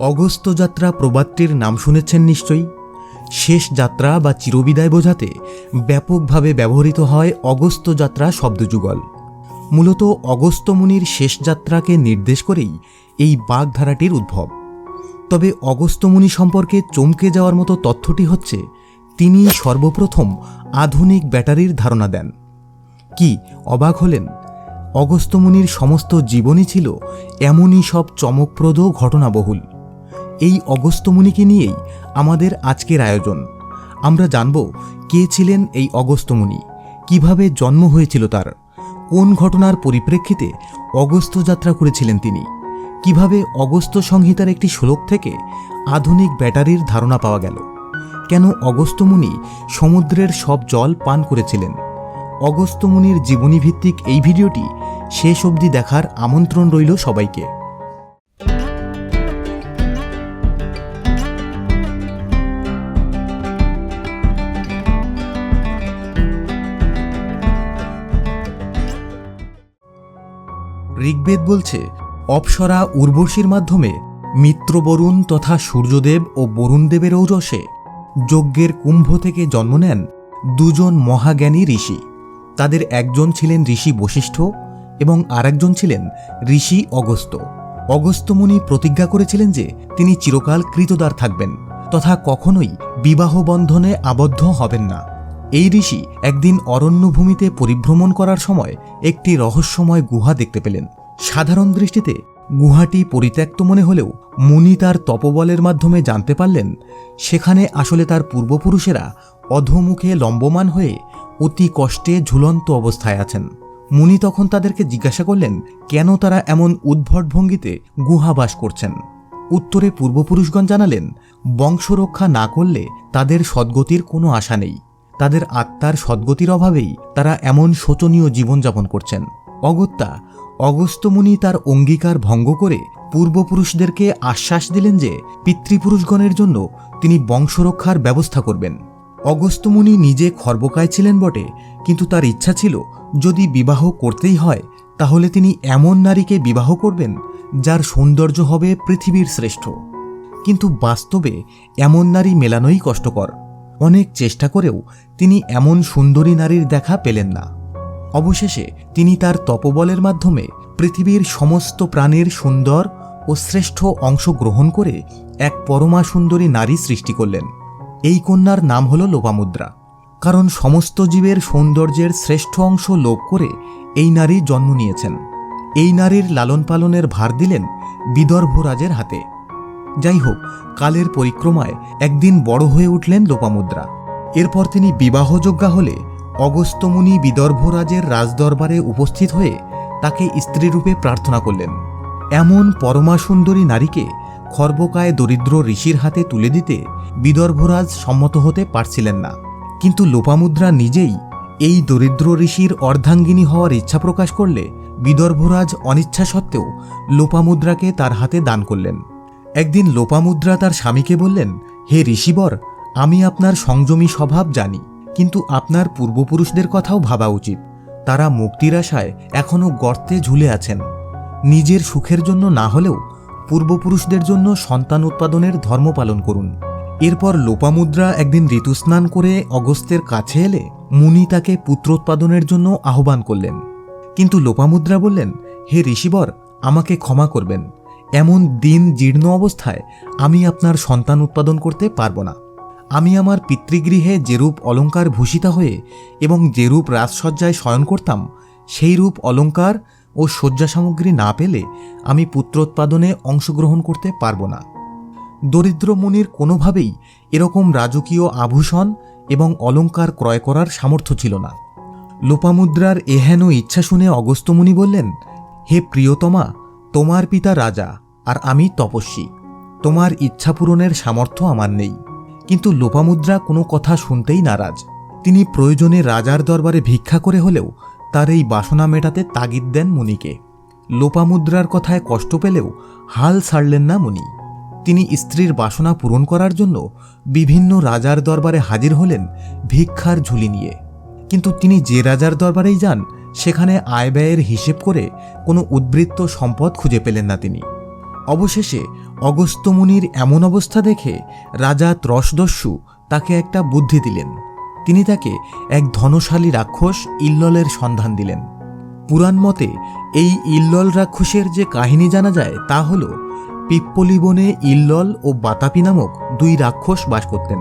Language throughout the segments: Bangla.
অগস্ত যাত্রা প্রবাদটির নাম শুনেছেন নিশ্চয়ই? শেষ যাত্রা বা চিরবিদায় বোঝাতে ব্যাপকভাবে ব্যবহৃত হয় অগস্ত যাত্রা শব্দযুগল। মূলত অগস্ত মুনির শেষ যাত্রাকে নির্দেশ করেই এই বাগধারাটির উদ্ভব। তবে অগস্ত্যমুনি সম্পর্কে চমকে যাওয়ার মতো তথ্যটি হচ্ছে, তিনি সর্বপ্রথম আধুনিক ব্যাটারির ধারণা দেন। কি, অবাক হলেন? অগস্ত্যমুনির সমস্ত জীবনই ছিল এমনই সব চমকপ্রদ ঘটনাবহুল। এই অগস্ত্যমুনিকে নিয়েই আমাদের আজকের আয়োজন। আমরা জানব কে ছিলেন এই অগস্ত্যমুনি কীভাবে জন্ম হয়েছিল তার, কোন ঘটনার পরিপ্রেক্ষিতে অগস্ত্য যাত্রা করেছিলেন তিনি, কীভাবে অগস্ত্য সংহিতার একটি শ্লোক থেকে আধুনিক ব্যাটারির ধারণা পাওয়া গেল, কেন অগস্ত্যমুনি সমুদ্রের সব জল পান করেছিলেন অগস্ত্যমুনির জীবনীভিত্তিক এই ভিডিওটি শেষ অবধি দেখার আমন্ত্রণ রইল সবাইকে। ঋগ্বেদ বলছে, অপ্সরা উর্বশীর মাধ্যমে মিত্রবরুণ তথা সূর্যদেব ও বরুণদেবের ঔজসে যজ্ঞের কুম্ভ থেকে জন্ম নেন দুজন মহাজ্ঞানী ঋষি। তাদের একজন ছিলেন ঋষি বশিষ্ঠ এবং আরেকজন ছিলেন ঋষি অগস্ত্য। অগস্ত্যমুনি প্রতিজ্ঞা করেছিলেন যে তিনি চিরকাল কৃতদার থাকবেন তথা কখনোই বিবাহ বন্ধনে আবদ্ধ হবেন না। এই ঋষি একদিন অরণ্যভূমিতে পরিভ্রমণ করার সময় একটি রহস্যময় গুহা দেখতে পেলেন। সাধারণ দৃষ্টিতে গুহাটি পরিত্যক্ত মনে হলেও মুনি তার তপবলের মাধ্যমে জানতে পারলেন, সেখানে আসলে তার পূর্বপুরুষেরা অধোমুখে লম্বমান হয়ে অতি কষ্টে ঝুলন্ত অবস্থায় আছেন। মুনি তখন তাদেরকে জিজ্ঞাসা করলেন, কেন তারা এমন উদ্ভট ভঙ্গিতে গুহাবাস করছেন? উত্তরে পূর্বপুরুষগণ জানালেন, বংশরক্ষা না করলে তাদের সদ্গতির কোনো আশা নেই। তাদের আত্মার সদ্গতির অভাবেই তারা এমন শোচনীয় জীবনযাপন করছেন। অগত্যা অগস্ত্যমুনি তার অঙ্গীকার ভঙ্গ করে পূর্বপুরুষদেরকে আশ্বাস দিলেন যে পিতৃপুরুষগণের জন্য তিনি বংশরক্ষার ব্যবস্থা করবেন। অগস্ত্যমুনি নিজে খর্বকায় ছিলেন বটে, কিন্তু তার ইচ্ছা ছিল যদি বিবাহ করতেই হয়, তাহলে তিনি এমন নারীকে বিবাহ করবেন যার সৌন্দর্য হবে পৃথিবীর শ্রেষ্ঠ। কিন্তু বাস্তবে এমন নারী মেলানোই কষ্টকর। অনেক চেষ্টা করেও তিনি এমন সুন্দরী নারীর দেখা পেলেন না। অবশেষে তিনি তার তপবলের মাধ্যমে পৃথিবীর সমস্ত প্রাণীর সুন্দর ও শ্রেষ্ঠ অংশ গ্রহণ করে এক পরমা সুন্দরী নারী সৃষ্টি করলেন। এই কন্যার নাম হল লোপামুদ্রা। কারণ সমস্ত জীবের সৌন্দর্যের শ্রেষ্ঠ অংশ লোপ করে এই নারী জন্ম নিয়েছেন। এই নারীর লালন পালনের ভার দিলেন বিদর্ভরাজের হাতে। যাই হোক, কালের পরিক্রমায় একদিন বড় হয়ে উঠলেন লোপামুদ্রা। এরপর তিনি বিবাহযোগ্যা হলে অগস্ত্যমুনি বিদর্ভরাজের রাজদরবারে উপস্থিত হয়ে তাকে স্ত্রীরূপে প্রার্থনা করলেন। এমন পরমা সুন্দরী নারীকে খর্বকায় দরিদ্র ঋষির হাতে তুলে দিতে বিদর্ভরাজ সম্মত হতে পারছিলেন না। কিন্তু লোপামুদ্রা নিজেই এই দরিদ্র ঋষির অর্ধাঙ্গিনী হওয়ার ইচ্ছা প্রকাশ করলে বিদর্ভরাজ অনিচ্ছা সত্ত্বেও লোপামুদ্রাকে তার হাতে দান করলেন। একদিন লোপামুদ্রা তার স্বামীকে বললেন, হে ঋষিবর, আমি আপনার সংযমী স্বভাব জানি। কিন্তু আপনার পূর্বপুরুষদের কথাও ভাবা উচিত। তারা মুক্তির আশায় এখনও গর্তে ঝুলে আছেন। নিজের সুখের জন্য না হলেও পূর্বপুরুষদের জন্য সন্তান উৎপাদনের ধর্ম পালন করুন। এরপর লোপামুদ্রা একদিন ঋতুস্নান করে অগস্ত্যের কাছে এলে মুনি তাকে পুত্রোৎপাদনের জন্য আহ্বান করলেন। কিন্তু লোপামুদ্রা বললেন, হে ঋষিবর, আমাকে ক্ষমা করবেন। এমন দিন জীর্ণ অবস্থায় আমি আপনার সন্তান উৎপাদন করতে পারব না। আমি আমার পিতৃগৃহে যেরূপ অলঙ্কার ভূষিতা হয়ে এবং যেরূপ রাজসজ্জায় শয়ন করতাম সেই রূপ অলঙ্কার ও শয্যা সামগ্রী না পেলে আমি পুত্রোৎপাদনে অংশগ্রহণ করতে পারব না। দরিদ্র মুনির কোনোভাবেই এরকম রাজকীয় আভূষণ এবং অলঙ্কার ক্রয় করার সামর্থ্য ছিল না। লোপামুদ্রার এহেন ইচ্ছা শুনে অগস্ত্যমুনি বললেন, হে প্রিয়তমা, তোমার পিতা রাজা আর আমি তপস্বী। তোমার ইচ্ছা পূরণের সামর্থ্য আমার নেই। কিন্তু লোপামুদ্রা কোনো কথা শুনতেই নারাজ। তিনি প্রয়োজনে রাজার দরবারে ভিক্ষা করে হলেও তার এই বাসনা মেটাতে তাগিদ দেন মুনিকে। লোপামুদ্রার কথায় কষ্ট পেলেও হাল ছাড়লেন না মুনি। তিনি স্ত্রীর বাসনা পূরণ করার জন্য বিভিন্ন রাজার দরবারে হাজির হলেন ভিক্ষার ঝুলি নিয়ে। কিন্তু তিনি যে রাজার দরবারেই যান, সেখানে আয় ব্যয়ের হিসেব করে কোনো উদ্বৃত্ত সম্পদ খুঁজে পেলেন না তিনি। অবশেষে অগস্ত্যমুনির এমন অবস্থা দেখে রাজা ত্রসদস্যু তাকে একটা বুদ্ধি দিলেন। তিনি তাকে এক ধনশালী রাক্ষস ইল্ললের সন্ধান দিলেন। পুরাণ মতে এই ইল্লল রাক্ষসের যে কাহিনী জানা যায় তা হল, পিপ্পলি বনে ইল্লল ও বাতাপি নামক দুই রাক্ষস বাস করতেন।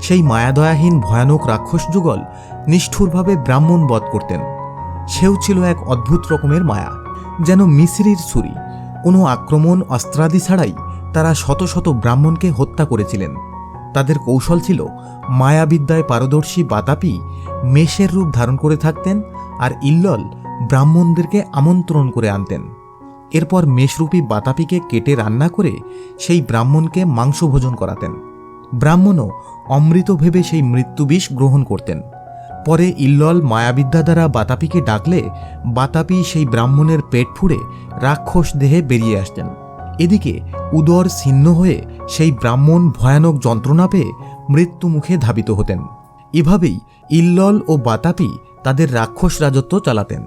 সেই মায়াদয়াহীন ভয়ানক রাক্ষস যুগল নিষ্ঠুরভাবে ব্রাহ্মণ বধ করতেন। সেও ছিল এক অদ্ভুত রকমের মায়া, যেন মিশ্রির ছুরি। কোনো আক্রমণ, অস্ত্রাদি ছাড়াই তারা শত শত ব্রাহ্মণকে হত্যা করেছিলেন। তাদের কৌশল ছিল মায়াবিদ্যায় পারদর্শী বাতাপি মেষের রূপ ধারণ করে থাকতেন আর ইল্লল ব্রাহ্মণদেরকে আমন্ত্রণ করে আনতেন। এরপর মেষরূপী বাতাপিকে কেটে রান্না করে সেই ব্রাহ্মণকে মাংস ভোজন করাতেন। ব্রাহ্মণও অমৃত ভেবে সেই মৃত্যুবিষ গ্রহণ করতেন। পরে ইল্লল মায়াবিদ্যা দ্বারা বাতাপিকে ডাকলে বাতাপি সেই ব্রাহ্মণের পেট ফুঁড়ে রাক্ষস দেহে বেরিয়ে আসতেন। এদিকে উদর ছিন্ন হয়ে সেই ব্রাহ্মণ ভয়ানক যন্ত্রণা পেয়ে মৃত্যুমুখে ধাবিত হতেন। এভাবেই ইল্লল ও বাতাপি তাদের রাক্ষস রাজত্ব চালাতেন।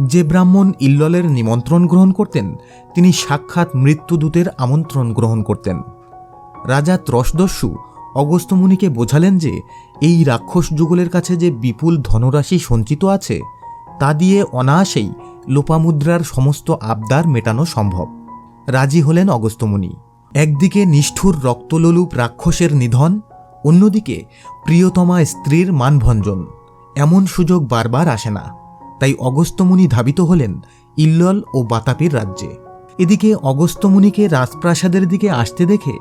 যে ব্রাহ্মণ ইল্ললের নিমন্ত্রণ গ্রহণ করতেন, তিনি সাক্ষাৎ মৃত্যুদূতের আমন্ত্রণ গ্রহণ করতেন। রাজা ত্রসদস্যু অগস্ত্যমুনিকে বোঝালেন যে এই রাক্ষস যুগলের কাছে যে বিপুল ধনরাশি সঞ্চিত আছে, তা দিয়ে অনায়াসেই লোপামুদ্রার সমস্ত আবদার মেটানো সম্ভব। রাজি হলেন অগস্ত্যমুনি একদিকে নিষ্ঠুর রক্তলোলুপ রাক্ষসের নিধন, অন্যদিকে প্রিয়তমা স্ত্রীর মানভঞ্জন। এমন সুযোগ বারবার আসে না, তাই অগস্ত্যমুনি ধাবিত হলেন ইল্লল ও বাতাপির রাজ্যে। এদিকে অগস্ত্যমুনিকে রাজপ্রাসাদের দিকে আসতে দেখে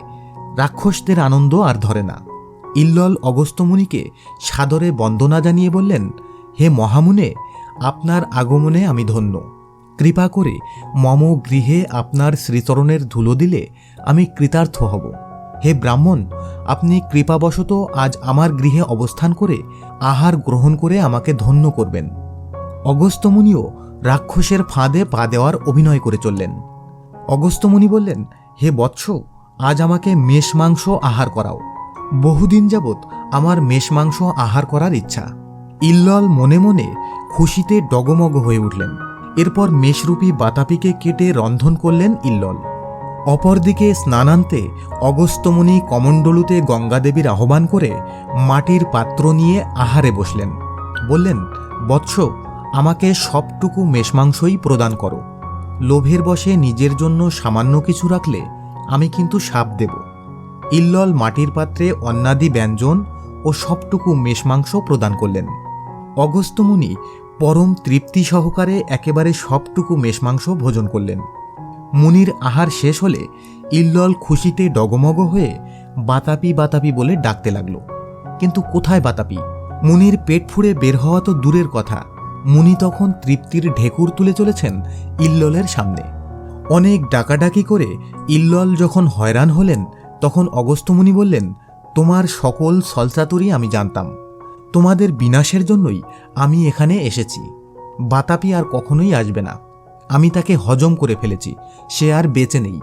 রাক্ষসদের আনন্দ আর ধরে না। ইল্লল অগস্ত্যমুনিকে সাদরে বন্দনা জানিয়ে বললেন, হে মহামুনে, আপনার আগমনে আমি ধন্য। কৃপা করে মম গৃহে আপনার শ্রীচরণের ধুলো দিলে আমি কৃতার্থ হব। হে ব্রাহ্মণ, আপনি কৃপাবশত আজ আমার গৃহে অবস্থান করে আহার গ্রহণ করে আমাকে ধন্য করবেন। অগস্ত্যমুনিও রাক্ষসের ফাঁদে পা দেওয়ার অভিনয় করে চললেন। অগস্ত্যমুনি বললেন, হে বৎস, আজ আমাকে মেষ মাংস আহার করাও। বহুদিন যাবৎ আমার মেষ মাংস আহার করার ইচ্ছা। ইল্লল মনে মনে খুশিতে ডগমগ হয়ে উঠলেন। এরপর মেষরূপী বাতাপিকে কেটে রন্ধন করলেন ইল্লল। অপরদিকে স্নানান্তে অগস্ত্যমুনি কমণ্ডলুতে গঙ্গাদেবীর আহ্বান করে মাটির পাত্র নিয়ে আহারে বসলেন। বললেন, বৎস, আমাকে সবটুকু মেষমাংসই প্রদান করো। লোভের বশে নিজের জন্য সামান্য কিছু রাখলে আমি কিন্তু সাপ দেব। ইল্লল মাটির পাত্রে অন্নাদি ব্যঞ্জন ও সবটুকু মেষমাংস প্রদান করলেন। অগস্ত্যমুনি পরম তৃপ্তি সহকারে একেবারে সবটুকু মেষমাংস ভোজন করলেন। মুনির আহার শেষ হলে ইল্লল খুশিতে ডগমগ হয়ে বাতাপি বাতাপি বলে ডাকতে লাগল। কিন্তু কোথায় বাতাপি? মুনির পেট ফুঁড়ে বের হওয়া তো দূরের কথা। মুনি তখন তৃপ্তির ঢেকুর তুলে চলেছেন ইল্ললের সামনে। অনেক ডাকাডাকি করে ইল্লল যখন হয়রান হলেন তখন অগস্ত্যমুনি বললেন, তোমার সকল সলসাতুরি আমি জানতাম। তোমাদের বিনাশের জন্যই আমি এখানে এসেছি। বাতাপি আর কখনোই আসবে না। আমি তাকে হজম করে ফেলেছি, সে আর বেঁচে নেই।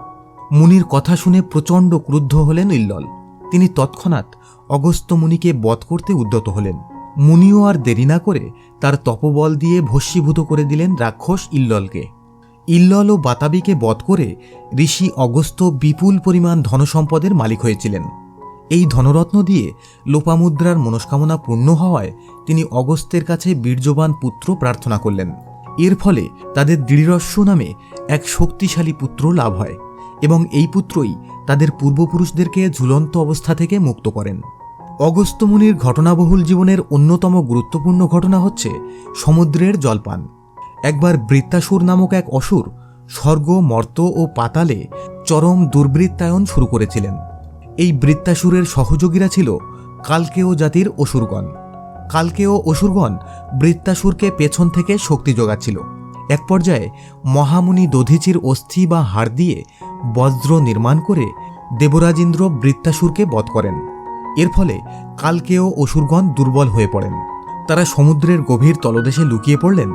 মুনির কথা শুনে প্রচণ্ড ক্রুদ্ধ হলেন ইল্লল। তিনি তৎক্ষণাৎ অগস্ত্য মুনিকে বধ করতে উদ্যত হলেন। মুনিও আর দেরি না করে তার তপবল দিয়ে ভস্মীভূত করে দিলেন রাক্ষস ইল্ললকে। ইল্লল ও বাতাবিকে বধ করে ঋষি অগস্ত্য বিপুল পরিমাণ ধনসম্পদের মালিক হয়েছিলেন। এই ধনরত্ন দিয়ে লোপামুদ্রার মনস্কামনা পূর্ণ হওয়ায় তিনি অগস্ত্যের কাছে বীর্যবান পুত্র প্রার্থনা করলেন। এর ফলে তাদের দৃঢ়স্ব নামে এক শক্তিশালী পুত্র লাভ হয় এবং এই পুত্রই তাদের পূর্বপুরুষদেরকে ঝুলন্ত অবস্থা থেকে মুক্ত করেন। অগস্ত্যমুনির ঘটনাবহুল জীবনের অন্যতম গুরুত্বপূর্ণ ঘটনা হচ্ছে সমুদ্রের জলপান। একবার বৃত্তাসুর নামক এক অসুর স্বর্গ, মর্ত ও পাতালে চরম দুর্বৃত্তায়ন শুরু করেছিলেন। এই বৃত্তাসুরের সহযোগীরা ছিল কালকেয় জাতির অসুরগণ। কালকেয় অসুরগণ বৃত্তাসুরকে পেছন থেকে শক্তি যোগাচ্ছিল। এক পর্যায়ে মহামুনি দধিচির অস্থি বা হাড় দিয়ে বজ্র নির্মাণ করে দেবরাজেন্দ্র বৃত্তাসুরকে বধ করেন। এর ফলে কালকেয় অসুরগণ দুর্বল হয়ে পড়েন। তারা সমুদ্রের গভীর তলদেশে লুকিয়ে পড়লেন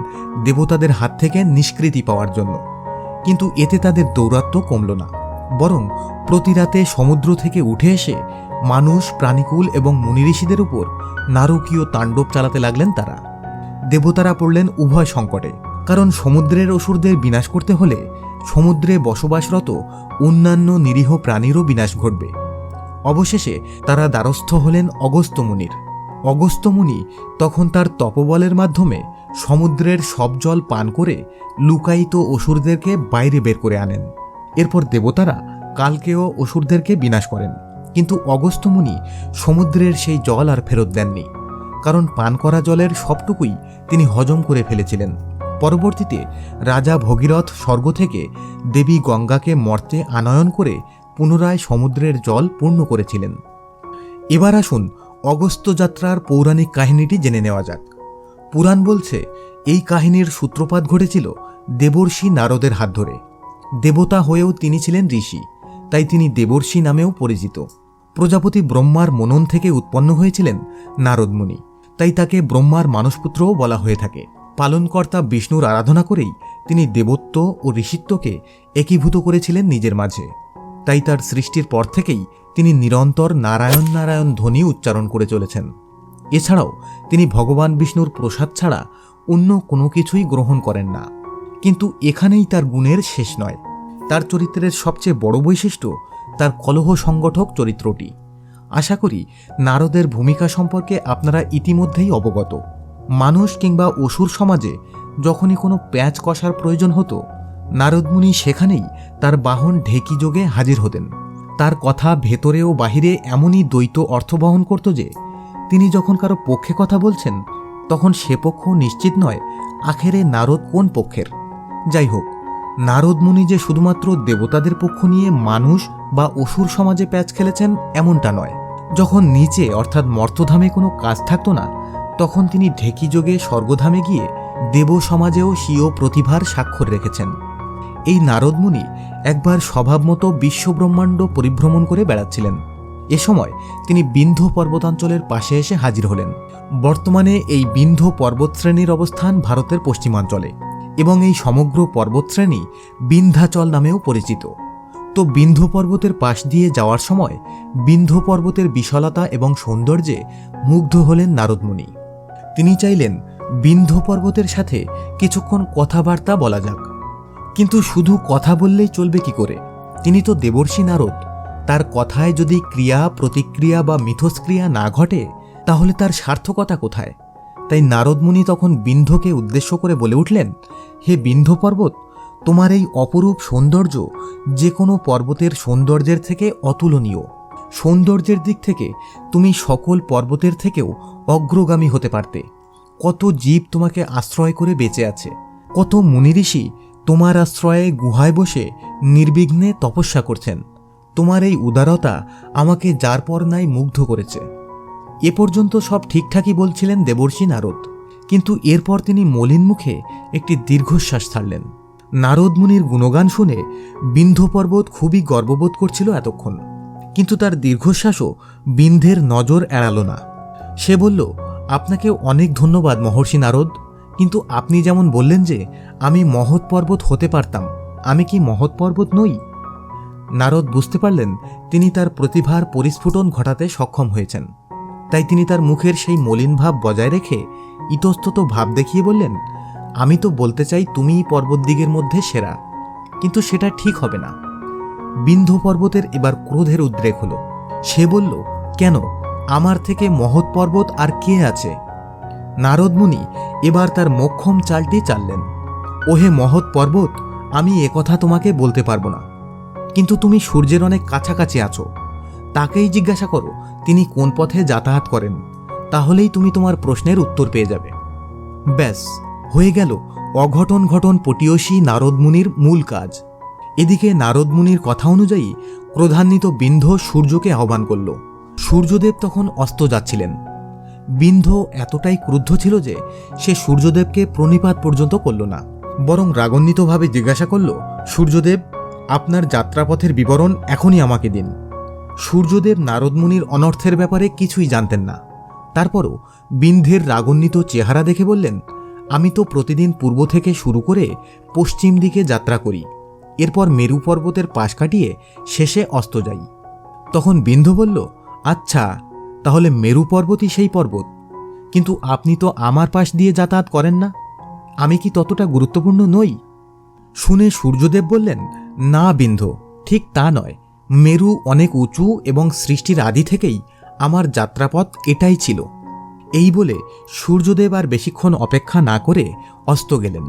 দেবতাদের হাত থেকে নিষ্কৃতি পাওয়ার জন্য। কিন্তু এতে তাদের দৌরাত্ম কমল না, বরং প্রতি রাতে সমুদ্র থেকে উঠে এসে মানুষ, প্রাণীকুল এবং মুনিঋষিদের উপর নারকীয় তাণ্ডব চালাতে লাগলেন তারা। দেবতারা পড়লেন উভয় সংকটে, কারণ সমুদ্রের অসুরদের বিনাশ করতে হলে সমুদ্রে বসবাসরত অন্যান্য নিরীহ প্রাণীরও বিনাশ ঘটবে। অবশেষে তারা দ্বারস্থ হলেন অগস্ত্য মুনির। অগস্ত্য মুনি তখন তার তপবলের মাধ্যমে সমুদ্রের সব জল পান করে লুকায়িত অসুরদেরকে বাইরে বের করে আনেন। এরপর দেবতারা কালকেও অসুরদেরকে বিনাশ করেন। কিন্তু অগস্ত্য মুনি সমুদ্রের সেই জল আর ফেরত দেননি। কারণ পান করা জলের সবটুকুই তিনি হজম করে ফেলেছিলেন। পরবর্তীতে রাজা ভগীরথ স্বর্গ থেকে দেবী গঙ্গাকে মর্তে আনয়ন করে পুনরায় সমুদ্রের জল পূর্ণ করেছিলেন। এবার আসুন অগস্ত্য যাত্রার পৌরাণিক কাহিনীটি জেনে নেওয়া যাক। পুরাণ বলছে, এই কাহিনীর সূত্রপাত ঘটেছিল দেবর্ষি নারদের হাত ধরে। দেবতা হয়েও তিনি ছিলেন ঋষি, তাই তিনি দেবর্ষি নামেও পরিচিত। প্রজাপতি ব্রহ্মার মনন থেকে উৎপন্ন হয়েছিলেন নারদমুনি, তাই তাকে ব্রহ্মার মানসপুত্রও বলা হয়ে থাকে। পালনকর্তা বিষ্ণুর আরাধনা করেই তিনি দেবত্ব ও ঋষিত্বকে একীভূত করেছিলেন নিজের মাঝে। তাই তার সৃষ্টির পর থেকেই তিনি নিরন্তর নারায়ণ নারায়ণ ধ্বনি উচ্চারণ করে চলেছেন। এছাড়াও তিনি ভগবান বিষ্ণুর প্রসাদ ছাড়া অন্য কোনো কিছুই গ্রহণ করেন না। কিন্তু এখানেই তার গুণের শেষ নয়। তার চরিত্রের সবচেয়ে বড় বৈশিষ্ট্য তার কলহ সংগঠক চরিত্রটি। আশা করি নারদের ভূমিকা সম্পর্কে আপনারা ইতিমধ্যেই অবগত। মানুষ কিংবা অসুর সমাজে যখনই কোনো প্যাঁচ কষার প্রয়োজন হতো, নারদমুনি সেখানেই তার বাহন ঢেকি যোগে হাজির হতেন। তার কথা ভেতরে ও বাহিরে এমনই দ্বৈত অর্থ বহন করত যে, তিনি যখন কারও পক্ষে কথা বলছেন, তখন সে পক্ষ নিশ্চিত নয় আখেরে নারদ কোন পক্ষের। যাই হোক, নারদ মুনি যে শুধুমাত্র দেবতাদের পক্ষ নিয়ে মানুষ বা অসুর সমাজে প্যাচ খেলেছেন, এমনটা নয়। যখন নিচে অর্থাৎ মর্তধামে কোনো কাজ থাকতো না, তখন তিনি ঢেকিযোগে স্বর্গধামে গিয়ে দেব সমাজেও স্বীয় প্রতিভার স্বাক্ষর রেখেছেন। এই নারদমুনি একবার স্বভাবমতো বিশ্বব্রহ্মাণ্ড পরিভ্রমণ করে বেড়াচ্ছিলেন। এ সময় তিনি বিন্ধ্য পর্বতাঞ্চলের পাশে এসে হাজির হলেন। বর্তমানে এই বিন্ধ্য পর্বতশ্রেণীর অবস্থান ভারতের পশ্চিমাঞ্চলে এবং এই সমগ্র পর্বতশ্রেণী বিন্ধ্যাচল নামেও পরিচিত। তো বিন্ধ্য পর্বতের পাশ দিয়ে যাওয়ার সময় বিন্ধ্য পর্বতের বিশালতা এবং সৌন্দর্যে মুগ্ধ হলেন নারদমুনি। তিনি চাইলেন বিন্ধ্য পর্বতের সাথে কিছুক্ষণ কথাবার্তা বলা যাক। কিন্তু শুধু কথা বললেই চলবে কি করে? তিনি তো দেবর্ষী নারদ। তার কথায় যদি ক্রিয়া, প্রতিক্রিয়া বা মিথস্ক্রিয়া না ঘটে, তাহলে তার সার্থকতা কোথায়? তাই নারদমুনি তখন বিন্ধকে উদ্দেশ্য করে বলে উঠলেন, হে বিন্ধ পর্বত, তোমার এই অপরূপ সৌন্দর্য যে কোনো পর্বতের সৌন্দর্যের থেকে অতুলনীয়। সৌন্দর্যের দিক থেকে তুমি সকল পর্বতের থেকেও অগ্রগামী হতে পারতে। কত জীব তোমাকে আশ্রয় করে বেঁচে আছে। কত মুনিঋষি তোমার আশ্রয়ে গুহায় বসে নির্বিঘ্নে তপস্যা করছেন। তোমার এই উদারতা আমাকে যার পর নাই মুগ্ধ করেছে। এ পর্যন্ত সব ঠিকঠাকই বলছিলেন দেবর্ষী নারদ, কিন্তু এরপর তিনি মলিন মুখে একটি দীর্ঘশ্বাস ছাড়লেন। নারদ মুনির গুণগান শুনে বিন্ধ্য পর্বত খুবই গর্ববোধ করছিল এতক্ষণ, কিন্তু তার দীর্ঘশ্বাসও বিন্ধের নজর এড়াল না। সে বলল, আপনাকে অনেক ধন্যবাদ মহর্ষি নারদ। কিন্তু আপনি যেমন বললেন যে, আমি মহৎ পর্বত হতে পারতাম, আমি কি মহৎ পর্বত নই? নারদ বুঝতে পারলেন তিনি তার প্রতিভার পরিস্ফুটন ঘটাতে সক্ষম হয়েছেন। তাই তিনি তার মুখের সেই মলিন ভাব বজায় রেখে ইতস্তত ভাব দেখিয়ে বললেন, আমি তো বলতে চাই তুমিই পর্বতদিগের মধ্যে সেরা, কিন্তু সেটা ঠিক হবে না। বিন্ধু পর্বতের এবার ক্রোধের উদ্রেক হলো। সে বলল, কেন? আমার থেকে মহৎ পর্বত আর কে আছে? নারদমুনি এবার তার মক্ষম চালটি চাললেন। ওহে মহৎ পর্বত, আমি একথা তোমাকে বলতে পারব না। কিন্তু তুমি সূর্যের অনেক কাছাকাছি আছো। তাকেই জিজ্ঞাসা করো, তিনি কোন পথে যাতায়াত করেন? তাহলেই তুমি তোমার প্রশ্নের উত্তর পেয়ে যাবে। ব্যাস, হয়ে গেল। অঘটন ঘটন পটীয়সী নারদমুনির মূল কাজ। এদিকে নারদমুনির কথা অনুযায়ী ক্রোধান্বিত বিন্ধ সূর্যকে আহ্বান করল। সূর্যদেব তখন অস্ত যাচ্ছিলেন। বিন্ধ এতটাই ক্রুদ্ধ ছিল যে সে সূর্যদেবকে প্রণিপাত পর্যন্ত করল না, বরং রাগান্বিতভাবে জিজ্ঞাসা করল, সূর্যদেব, আপনার যাত্রাপথের বিবরণ এখনই আমাকে দিন। সূর্যদেব নারদমুনির অনর্থের ব্যাপারে কিছুই জানতেন না। তারপরও বিন্ধের রাগান্বিত চেহারা দেখে বললেন, আমি তো প্রতিদিন পূর্ব থেকে শুরু করে পশ্চিম দিকে যাত্রা করি, এরপর মেরু পর্বতের পাশ কাটিয়ে শেষে অস্ত যাই। তখন বিন্ধু বলল আচ্ছা তাহলে মেরু পর্বতই সেই পর্বত। কিন্তু আপনি তো আমার পাশ দিয়ে যাতায়াত করেন না। আমি কি ততটা গুরুত্বপূর্ণ নই? শুনে সূর্যদেব বললেন, না বিন্ধু, ঠিক তা নয়। মেরু অনেক উঁচু এবং সৃষ্টির আদি থেকেই আমার যাত্রাপথ এটাই ছিল। এই বলে সূর্যদেব আর বেশিক্ষণ অপেক্ষা না করে অস্ত গেলেন।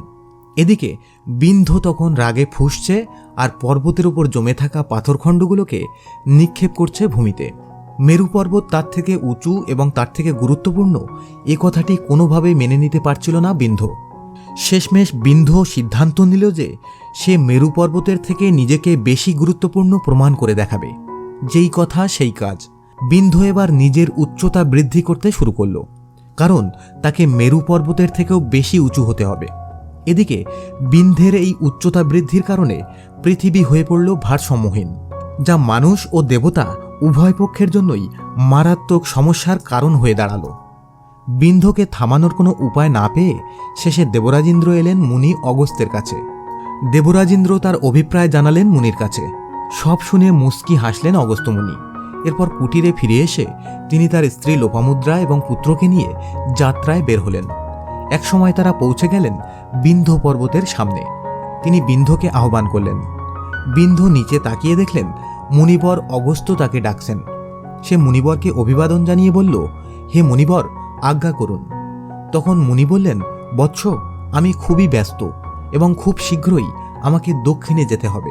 এদিকে বিন্ধ তখন রাগে ফুসছে আর পর্বতের উপর জমে থাকা পাথরখণ্ডগুলোকে নিক্ষেপ করছে ভূমিতে। মেরু পর্বত তার থেকে উঁচু এবং তার থেকে গুরুত্বপূর্ণ, এ কথাটি কোনোভাবেই মেনে নিতে পারছিল না বিন্ধ। শেষমেশ বিন্ধ সিদ্ধান্ত নিল যে, সে মেরু পর্বতের থেকে নিজেকে বেশি গুরুত্বপূর্ণ প্রমাণ করে দেখাবে। যেই কথা সেই কাজ। বিন্ধ এবার নিজের উচ্চতা বৃদ্ধি করতে শুরু করল। কারণ, তাকে মেরু পর্বতের থেকেও বেশি উঁচু হতে হবে। এদিকে বিন্ধের এই উচ্চতা বৃদ্ধির কারণে পৃথিবী হয়ে পড়ল ভারসাম্যহীন, যা মানুষ ও দেবতা উভয় পক্ষের জন্যই মারাত্মক সমস্যার কারণ হয়ে দাঁড়াল। বিন্ধকে থামানোর কোনো উপায় না পেয়ে শেষে দেবরাজেন্দ্র এলেন মুনি অগস্ত্যের কাছে। দেবরাজেন্দ্র তার অভিপ্রায় জানালেন মুনির কাছে। সব শুনে মুস্কি হাসলেন অগস্ত্য মুনি এরপর কুটিরে ফিরে এসে তিনি তার স্ত্রী লোপামুদ্রা এবং পুত্রকে নিয়ে যাত্রায় বের হলেন। একসময় তারা পৌঁছে গেলেন বিন্ধ পর্বতের সামনে। তিনি বিন্ধকে আহ্বান করলেন। বিন্ধ নিচে তাকিয়ে দেখলেন মুনিবর অগস্ত্য তাকে ডাকছেন। সে মুনিবরকে অভিবাদন জানিয়ে বলল, হে মুনিবর, আজ্ঞা করুন। তখন মুনি বললেন, বৎস, আমি খুবই ব্যস্ত এবং খুব শীঘ্রই আমাকে দক্ষিণে যেতে হবে।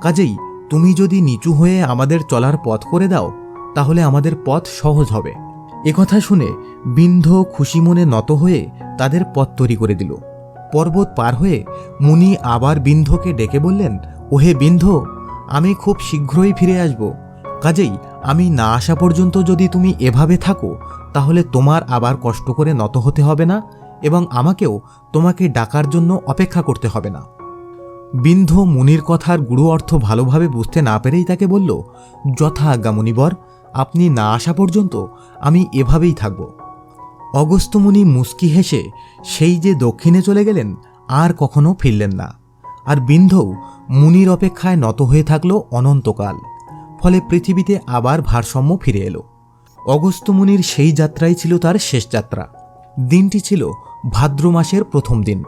কাজেই তুমি যদি নিচু হয়ে আমাদের চলার পথ করে দাও, তাহলে আমাদের পথ সহজ হবে। একথা শুনে বিন্ধ খুশি মনে নত হয়ে তাদের পথ তৈরি করে দিল। পর্বত পার হয়ে মুনি আবার বিন্ধকে ডেকে বললেন, ওহে বিন্ধ আমি খুব শীঘ্রই ফিরে আসব। কাজেই আমি না আসা পর্যন্ত যদি তুমি এভাবে থাকো, তাহলে তোমার আবার কষ্ট করে নত হতে হবে না এবং আমাকেও তোমাকে ডাকার জন্য অপেক্ষা করতে হবে না। বিন্ধ মুনির কথার গুরু অর্থ ভালোভাবে বুঝতে না পেরেই তাকে বলল, যথা আজ্ঞা মুনিবর, আপনি না আসা পর্যন্ত আমি এভাবেই থাকব। অগস্ত্যমুনি মুস্কি হেসে সেই যে দক্ষিণে চলে গেলেন, আর কখনো ফিরলেন না। আর বিন্ধও মুনির অপেক্ষায় নত হয়ে থাকল অনন্তকাল, ফলে পৃথিবীতে আবার ভারসাম্য ফিরে এলো। অগস্ত্যমুনির সেই যাত্রাই ছিল তার শেষ যাত্রা। দিনটি ছিল ভাদ্র মাসের প্রথম দিন,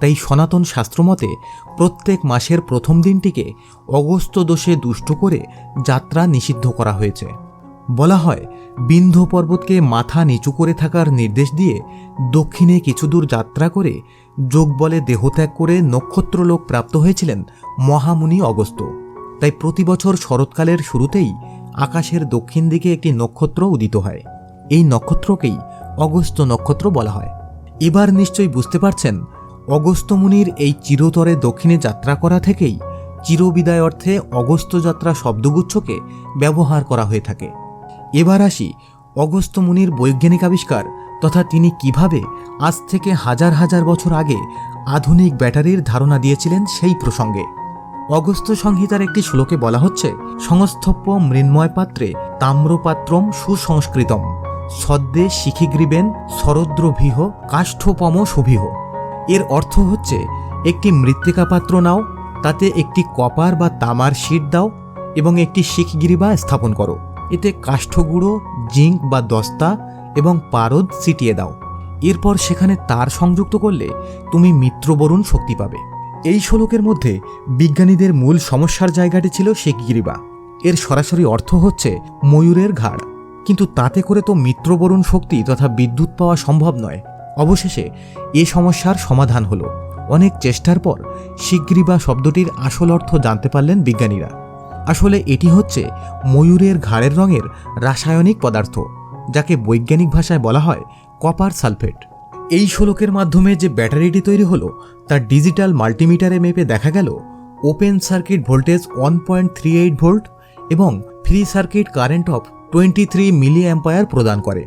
তাই সনাতন শাস্ত্রমতে প্রত্যেক মাসের প্রথম দিনটিকে অগস্ত্য দোষে দুষ্ট করে যাত্রা নিষিদ্ধ করা হয়েছে। বলা হয় বিন্ধ পর্বতকে মাথা নিচু করে থাকার নির্দেশ দিয়ে দক্ষিণে কিছু দূর যাত্রা করে যোগ বলে দেহত্যাগ করে নক্ষত্রলোক প্রাপ্ত হয়েছিলেন মহামুনি অগস্ত্য। তাই প্রতি বছর শরৎকালের শুরুতেই আকাশের দক্ষিণ দিকে একটি নক্ষত্র উদিত হয়। এই নক্ষত্রকেই অগস্ত্য নক্ষত্র বলা হয়। এবার নিশ্চয়ই বুঝতে পারছেন, অগস্ত্য মুনির এই চিরতরে দক্ষিণে যাত্রা করা থেকেই চিরবিদায় অর্থে অগস্ত্য যাত্রা শব্দগুচ্ছকে ব্যবহার করা হয়ে থাকে। এবার আসি অগস্ত্য মুনির বৈজ্ঞানিক আবিষ্কার তথা তিনি কীভাবে আজ থেকে হাজার হাজার বছর আগে আধুনিক ব্যাটারির ধারণা দিয়েছিলেন সেই প্রসঙ্গে। অগস্ত্য সংহিতার একটি শ্লোকে বলা হচ্ছে, সংস্থপ্য মৃন্ময় পাত্রে তাম্রপাত্রম সুসংস্কৃতম সদ্যে শিখিগ্রীবেন শরদ্রভিহ কাষ্ঠপম শুভিহ এর অর্থ হচ্ছে, একটি মৃত্তিকা পাত্র নাও, তাতে একটি কপার বা তামার শিট দাও এবং একটি শিখগিরিবা স্থাপন করো। এতে কাষ্ঠগুঁড়ো, জিঙ্ক বা দস্তা এবং পারদ ছিটিয়ে দাও। এরপর সেখানে তার সংযুক্ত করলে তুমি মিত্রবরুণ শক্তি পাবে। এই শ্লোকের মধ্যে বিজ্ঞানীদের মূল সমস্যার জায়গাটি ছিল শেখগিরিবা এর সরাসরি অর্থ হচ্ছে ময়ূরের ঘাড়। কিন্তু তাতে করে তো মিত্রবরুণ শক্তি তথা বিদ্যুৎ পাওয়া সম্ভব নয়। অবশেষে এ সমস্যার সমাধান হলো। অনেক চেষ্টার পর শিগগিরিবা শব্দটির আসল অর্থ জানতে পারলেন বিজ্ঞানীরা। আসলে এটি হচ্ছে ময়ূরের ঘাড়ের রঙের রাসায়নিক পদার্থ। যাকে বৈজ্ঞানিক ভাষায় বলা হয় কপার সালফেট। এই শোলকের মাধ্যমে যে ব্যাটারিটি তৈরি হলো, তার ডিজিটাল মাল্টিমিটারে মেপে দেখা গেল open circuit voltage one point three eight volt এবং free circuit current of twenty three milliampere প্রদান করে।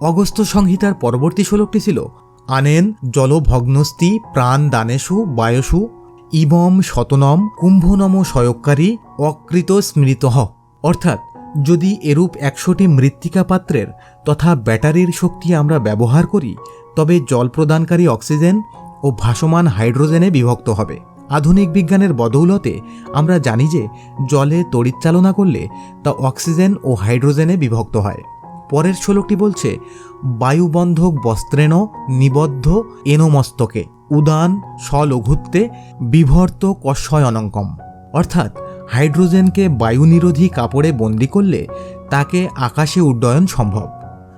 অগস্ত্য সংহিতার পরবর্তী শ্লোকটি ছিল আনেন জলভগ্নস্তি প্রাণ দানেশু, বায়সু, ইবম শতনম, কুম্ভনম সয়কারী অকৃত স্মৃতহ। অর্থাৎ যদি এরূপ একশোটি মৃত্তিকা পাত্রের তথা ব্যাটারির শক্তি আমরা ব্যবহার করি, তবে জল প্রদানকারী অক্সিজেন ও ভাসমান হাইড্রোজেনে বিভক্ত হবে। আধুনিক বিজ্ঞানের বদৌলতে আমরা জানি যে জলে তড়িৎ চালনা করলে তা অক্সিজেন ও হাইড্রোজেনে বিভক্ত হয়। পরের শ্লোকটি বলছে, বায়ুবন্ধক বস্ত্রেণ নিবদ্ধ এনমস্তকে, উদান স্বলঘুত্বে বিভর্ত কষয় অনঙ্কম অর্থাৎ হাইড্রোজেনকে বায়ুনিরোধী কাপড়ে বন্দি করলে তাকে আকাশে উড্ডয়ন সম্ভব।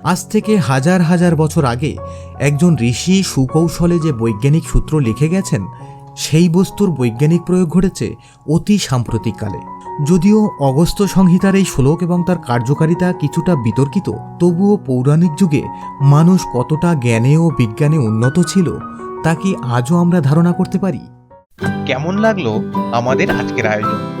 আজ থেকে হাজার হাজার বছর আগে একজন ঋষি সুকৌশলে যে বৈজ্ঞানিক সূত্র লিখে গেছেন, সেই বস্তুর বৈজ্ঞানিক প্রয়োগ ঘটেছে অতি সাম্প্রতিককালে। যদিও অগস্ত্য সংহিতার এই শ্লোক এবং তার কার্যকারিতা কিছুটা বিতর্কিত, তবুও পৌরাণিক যুগে মানুষ কতটা জ্ঞানে ও বিজ্ঞানে উন্নত ছিল, তা কি আজও আমরা ধারণা করতে পারি? কেমন লাগল আমাদের আজকের আয়োজন?